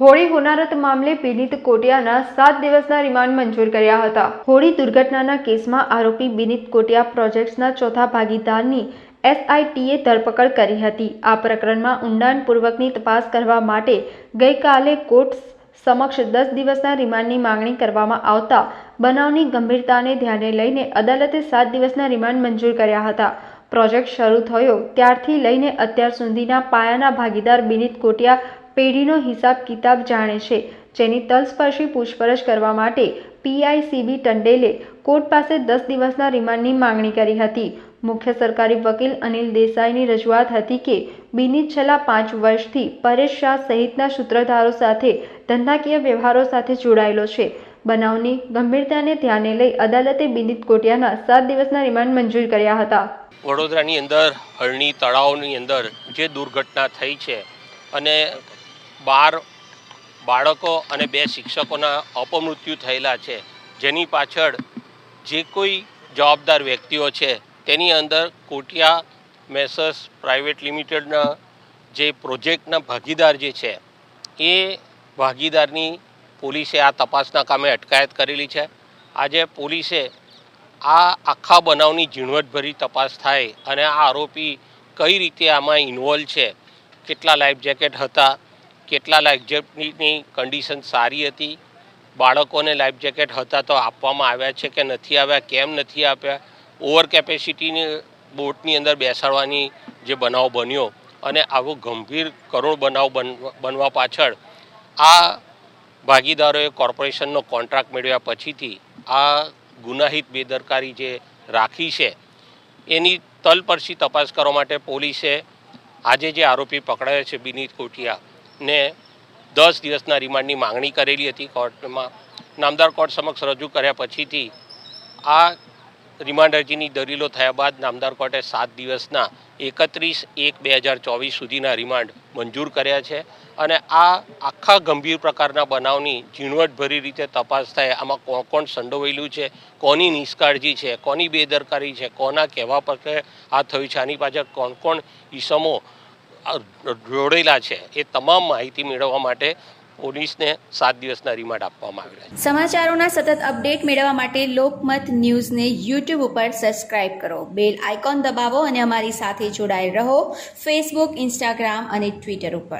હોળી હોનારત મામલે પીડિત કોટિયાના સાત દિવસના રિમાન્ડ મંજૂર કર્યા હતા. હોળી દુર્ઘટનાના કેસમાં આરોપી બિનિત કોટિયા પ્રોજેક્ટ્સના ચોથા ભાગીદારની એસઆઈટીએ ધરપકડ કરી હતી. આ પ્રકરણમાં ઊંડાણપૂર્વકની તપાસ કરવા માટે ગઈકાલે કોર્ટ સમક્ષ દસ દિવસના રિમાન્ડની માંગણી કરવામાં આવતા બનાવની ગંભીરતાને ધ્યાને લઈને અદાલતે સાત દિવસના રિમાન્ડ મંજૂર કર્યા હતા. પ્રોજેક્ટ શરૂ થયો ત્યારથી લઈને અત્યાર સુધીના પાયાના ભાગીદાર બિનિત કોટિયા પેઢીનો હિસાબ કિતાબ જાણે છે, જેની તલસ્પર્શી પૂછપરછ કરવા માટે પીઆઈસીબી ટંડેલે કોર્ટ પાસે દસ દિવસના રિમાન્ડની માંગણી કરી હતી. મુખ્ય સરકારી વકીલ અનિલ દેસાઈની રજૂઆત હતી કે, બિનીત છેલ્લા પાંચ વર્ષથી પરેશ શાહ સહિતના સૂત્રધારો સાથે ધંધાકીય વ્યવહારો સાથે જોડાયેલો છે. બનાવની ગંભીરતાને ધ્યાને લઈ અદાલતે બિનિત કોટિયાના સાત દિવસના રિમાન્ડ મંજૂર કર્યા હતા. વડોદરાની અંદર હરણી તળાવની અંદર જે દુર્ઘટના થઈ છે અને બાર બાળકો અને બે શિક્ષકોના અપમૃત્યુ થયેલા છે. જેની પાછળ જે કોઈ જવાબદાર વ્યક્તિઓ છે, તેની અંદર કોટિયા, મેસર્સ, પ્રાઇવેટ લિમિટેડના જે પ્રોજેક્ટના ભાગીદાર જે છે, એ ભાગીદારની પોલીસે આ તપાસના કામે અટકાયત કરેલી છે. આજે પોલીસે આ આખા બનાવની ઝીણવટભરી તપાસ થાય અને આ આરોપી કઈ રીતે આમાં ઇન્વોલ્વ છે, કેટલા લાઈફ જેકેટ હતા કેટલા લાઈફ જેકેટની કન્ડિશન સારી હતી? બાળકોને લાઈફ જેકેટ હતા તો આપવામાં આવ્યા છે કે નથી આવ્યા? કેમ નથી આપ્યા? ઓવર કેપેસિટીની બોટની અંદર બેસાડવાની જે બનાવ બન્યો અને આવો ગંભીર કરોડ બનાવ બન, બનવા પાછળ આ ભાગીદારોએ કોર્પોરેશનનો કોન્ટ્રાક્ટ મેળવ્યા પછીથી આ ગુનાહિત બેદરકારી જે રાખી છે, એની તલપરસી તપાસ કરવા માટે પોલીસે આજે જે આરોપી પકડાયો છે બિનીત કોઠિયા ને દસ દિવસના રિમાન્ડની માંગણી કરેલી હતી કોર્ટમાં. નામદાર કોર્ટ સમક્ષ રજૂ કર્યા પછીથી આ રિમાન્ડ અરજીની દલીલો થયા બાદ નામદાર કોર્ટે સાત દિવસના એકત્રીસ એક બે હજાર ચોવીસ સુધીના રિમાન્ડ મંજૂર કર્યા છે અને આ આખા ગંભીર પ્રકારના બનાવની ઝીણવટભરી રીતે તપાસ થાય, આમાં કોણ કોણ સંડોવાયેલું છે, કોની નિષ્કાળજી છે, કોની બેદરકારી છે, કોના કહેવા પર આ થયું છે, આની પાછળ કોણ કોણ ઈસમો જોડેલા છે. એ તમામ માહિતી મેળવવા માટે પોલીસને સાત દિવસના રિમાન્ડ આપવામાં આવેલા સમાચારોના સતત અપડેટ મેળવવા માટે લોકમત ન્યૂઝને યુટ્યુબ ઉપર સબસ્ક્રાઇબ કરો. બેલ આઇકોન દબાવો અને અમારી સાથે જોડાયેલ રહો. ફેસબુક, ઇન્સ્ટાગ્રામ અને ટ્વિટર ઉપર.